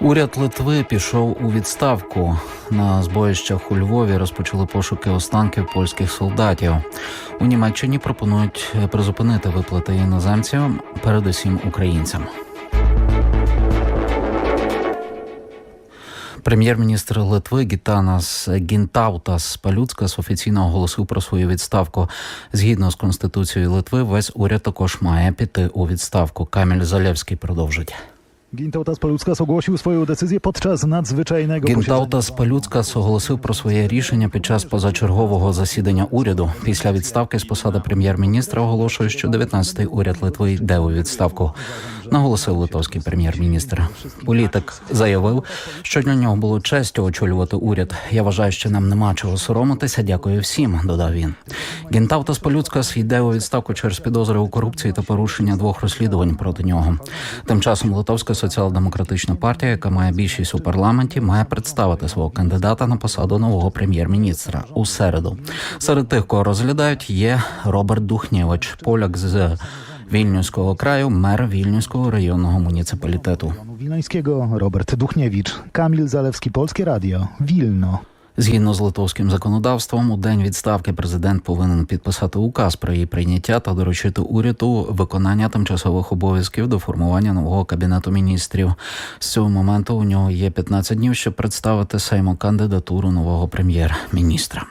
Уряд Литви пішов у відставку. На збоїщах у Львові розпочали пошуки останків польських солдатів. У Німеччині пропонують призупинити виплати іноземцям, передусім українцям. Прем'єр-міністр Литви Гітанас Гінтаутас Палюцкас офіційно оголосив про свою відставку. Згідно з конституцією Литви, весь уряд також має піти у відставку. Каміль Залевський продовжить. Gintautas оголосив свою децизію під час надзвичайного Гінтаутас Палюцкас оголосив про своє рішення під час позачергового засідання уряду. Після відставки з посади прем'єр-міністра оголошує, що 19-й уряд Литви йде у відставку. Наголосив литовський прем'єр-міністр. Політик заявив, що для нього було честю очолювати уряд. Я вважаю, що нам нема чого соромитися. Дякую всім. Додав він. Гінтаутас Палюцкас йде у відставку через підозри у корупції та порушення двох розслідувань проти нього. Тим часом Литовська соціал-демократична партія, яка має більшість у парламенті, має представити свого кандидата на посаду нового прем'єр-міністра у середу. Серед тих, кого розглядають, є Роберт Духнєвич, поляк з Вільнюського краю, мер Вільнюського районного муніципалітету. Wilnońskiego, Robert Duchniewicz, Kamil Zalewski, Polskie Radio, Wilno. Згідно з литовським законодавством, у день відставки президент повинен підписати указ про її прийняття та доручити уряду виконання тимчасових обов'язків до формування нового кабінету міністрів. З цього моменту у нього є 15 днів, щоб представити Сейму кандидатуру нового прем'єр-міністра.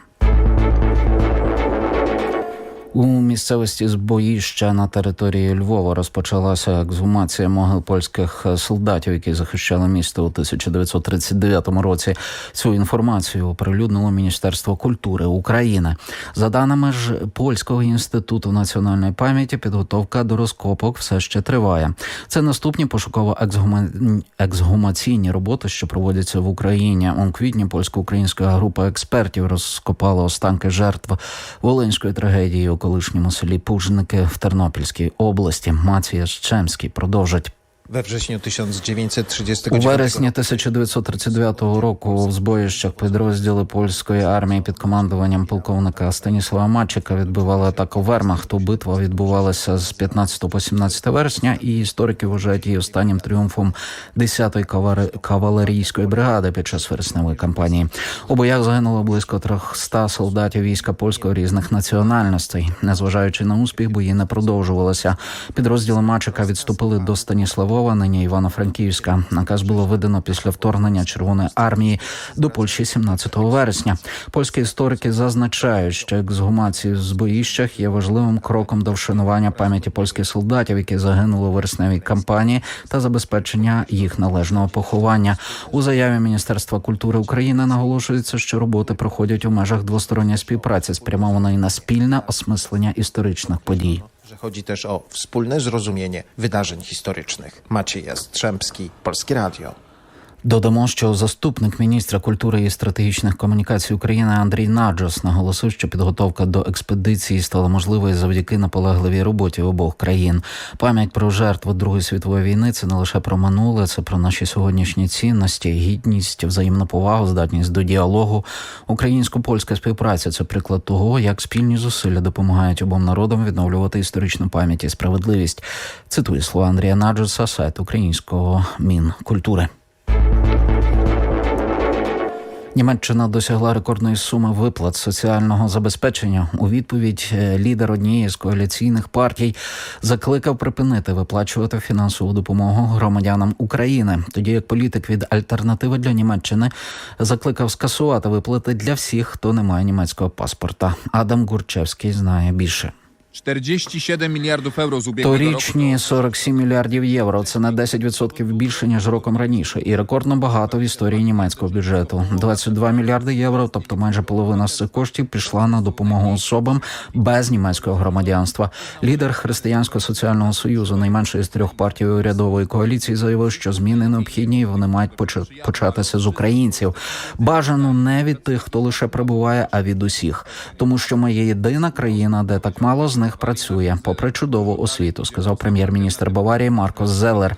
У місцевості Збоїща на території Львова розпочалася ексгумація могил польських солдатів, які захищали місто у 1939 році. Цю інформацію оприлюднило Міністерство культури України. За даними ж польського інституту національної пам'яті, підготовка до розкопок все ще триває. Це наступні пошуково-ексгума- ексгумаційні роботи, що проводяться в Україні. У квітні польсько-українська група експертів розкопала останки жертв Волинської трагедії колишньому селі Пужники в Тернопільській області. Мація Щемський продовжить. We wrześniu У 1939 вересні 1939 року в збоїщах підрозділи польської армії під командуванням полковника Станіслава Мачика відбивали атаку Вермахту. Битва відбувалася з 15 по 17 вересня, і історики вважають її останнім тріумфом 10-ї кавари- кавалерійської бригади під час вересневої кампанії. У боях загинуло близько 300 солдатів війська польського різних національностей. Незважаючи на успіх, бої не продовжувалися. Підрозділи Мачика відступили до Станіславова, нині Івано-Франківська. Наказ було видано після вторгнення Червоної армії до Польщі 17 вересня. Польські історики зазначають, що ексгумації в збоїщах є важливим кроком до вшанування пам'яті польських солдатів, які загинули у вересневій кампанії, та забезпечення їх належного поховання. У заяві Міністерства культури України наголошується, що роботи проходять у межах двосторонньої співпраці, спрямованої на спільне осмислення історичних подій. Że chodzi też o wspólne zrozumienie wydarzeń historycznych. Maciej Jastrzębski, Polskie Radio. Додамо, що заступник міністра культури і стратегічних комунікацій України Андрій Наджос наголосив, що підготовка до експедиції стала можливою завдяки наполегливій роботі обох країн. Пам'ять про жертви Другої світової війни це не лише про минуле, це про наші сьогоднішні цінності, гідність, взаємну повагу, здатність до діалогу. Українсько-польська співпраця це приклад того, як спільні зусилля допомагають обом народам відновлювати історичну пам'ять і справедливість. Цитую слова Андрія Наджоса, сайт українського мінкультури. Німеччина досягла рекордної суми виплат соціального забезпечення. У відповідь е, лідер однієї з коаліційних партій закликав припинити виплачувати фінансову допомогу громадянам України. Тоді як політик від альтернативи для Німеччини закликав скасувати виплати для всіх, хто не має німецького паспорта. Адам Гурчевський знає більше. 47 мільярдів євро з ubiegłego roku. Торічні 47 мільярдів євро. Це на 10% більше ніж роком раніше, і рекордно багато в історії німецького бюджету. 22 мільярди євро, тобто майже половина з цих коштів, пішла на допомогу особам без німецького громадянства. Лідер християнського соціального союзу, найменшої з трьох партій урядової коаліції, заявив, що зміни необхідні і вони мають поча- початися з українців. Бажано не від тих, хто лише прибуває, а від усіх, тому що ми є єдина країна, де так мало з них працює, попри чудову освіту, сказав прем'єр-міністр Баварії Маркос Зелер.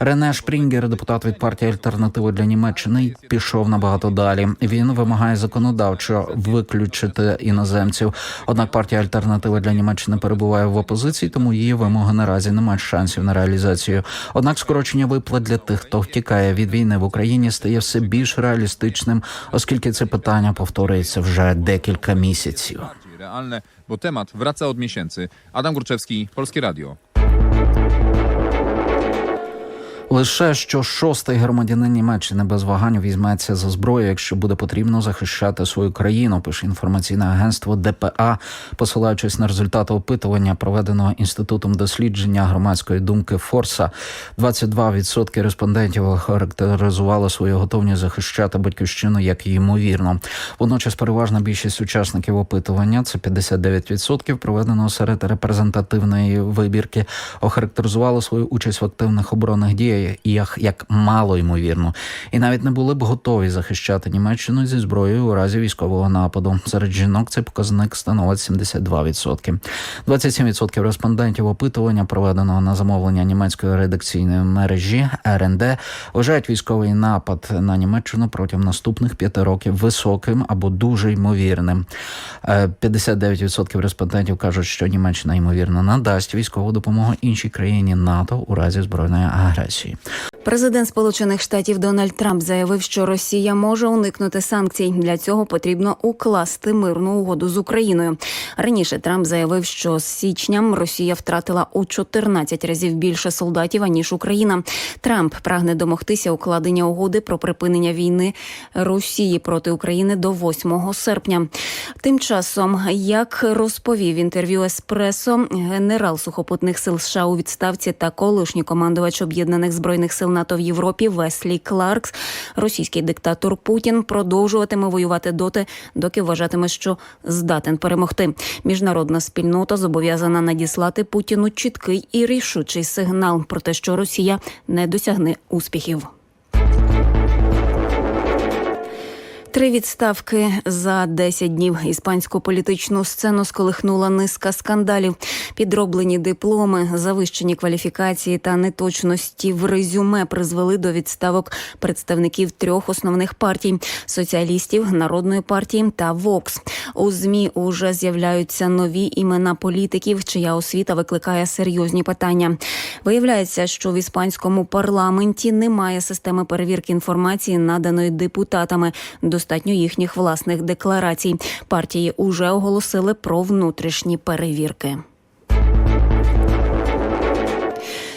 Рене Шпрінгер, депутат від партії Альтернативи для Німеччини, пішов набагато далі. Він вимагає законодавчо виключити іноземців. Однак партія Альтернатива для Німеччини перебуває в опозиції, тому її вимоги наразі не мають шансів на реалізацію. Однак скорочення виплат для тих, хто втікає від війни в Україні, стає все більш реалістичним, оскільки це питання повторюється вже декілька місяців. Realne, bo temat wraca od miesięcy. Adam Górczewski, Polskie Radio. Лише що шостий громадянин Німеччини без вагань візьметься за зброю, якщо буде потрібно захищати свою країну. Пише інформаційне агентство ДПА, посилаючись на результати опитування, проведеного інститутом дослідження громадської думки Форса. 22% респондентів характеризували свою готовність захищати батьківщину як ймовірно. Водночас переважна більшість учасників опитування це 59% проведеного серед репрезентативної вибірки, охарактеризували свою участь в активних оборонних діях як, як мало ймовірно, і навіть не були б готові захищати Німеччину зі зброєю у разі військового нападу. Серед жінок цей показник становить 72%. 27% респондентів опитування, проведеного на замовлення німецької редакційної мережі РНД, вважають військовий напад на Німеччину протягом наступних п'яти років високим або дуже ймовірним. Е, 59% респондентів кажуть, що Німеччина ймовірно надасть військову допомогу іншій країні НАТО у разі збройної агресії. Президент Сполучених Штатів Дональд Трамп заявив, що Росія може уникнути санкцій. Для цього потрібно укласти мирну угоду з Україною. Раніше Трамп заявив, що з січня Росія втратила у 14 разів більше солдатів аніж Україна. Трамп прагне домогтися укладення угоди про припинення війни Росії проти України до 8 серпня. Тим часом, як розповів інтерв'ю Еспресо, генерал сухопутних сил США у відставці та колишній командувач об'єднаних збройних сил НАТО в Європі Веслі Кларкс, російський диктатор Путін продовжуватиме воювати доти, доки вважатиме, що здатен перемогти. Міжнародна спільнота зобов'язана надіслати Путіну чіткий і рішучий сигнал про те, що Росія не досягне успіхів. Три відставки за 10 днів іспанську політичну сцену сколихнула низка скандалів, підроблені дипломи, завищені кваліфікації та неточності в резюме призвели до відставок представників трьох основних партій соціалістів, народної партії та Вокс. У змі уже з'являються нові імена політиків, чия освіта викликає серйозні питання. Виявляється, що в іспанському парламенті немає системи перевірки інформації, наданої депутатами. Достатньо їхніх власних декларацій. Партії уже оголосили про внутрішні перевірки.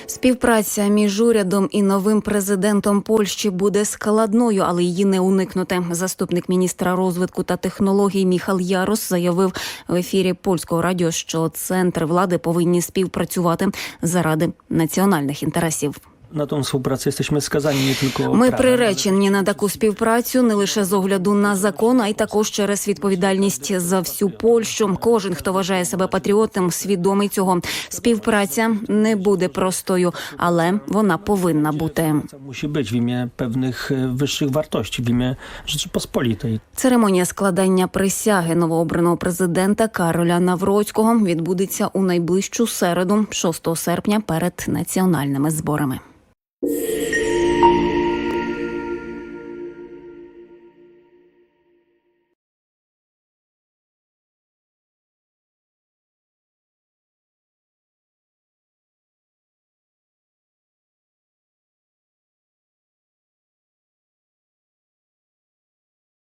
Співпраця між урядом і новим президентом Польщі буде складною, але її не уникнути. Заступник міністра розвитку та технологій Міхал Ярос заявив в ефірі польського радіо, що центр влади повинні співпрацювати заради національних інтересів. Na tą współpracę jesteśmy skazani nie tylko Ми приречені на таку співпрацю не лише з огляду на закон, а й також через відповідальність за всю Польщу. Кожен, хто вважає себе патріотом, свідомий цього. Співпраця не буде простою, але вона повинна бути. ale musi być w imię pewnych e, wyższych wartości, w. Церемонія складання присяги новообраного президента Кароля Навроцького відбудеться у найближчу середу, 6 серпня, перед національними зборами.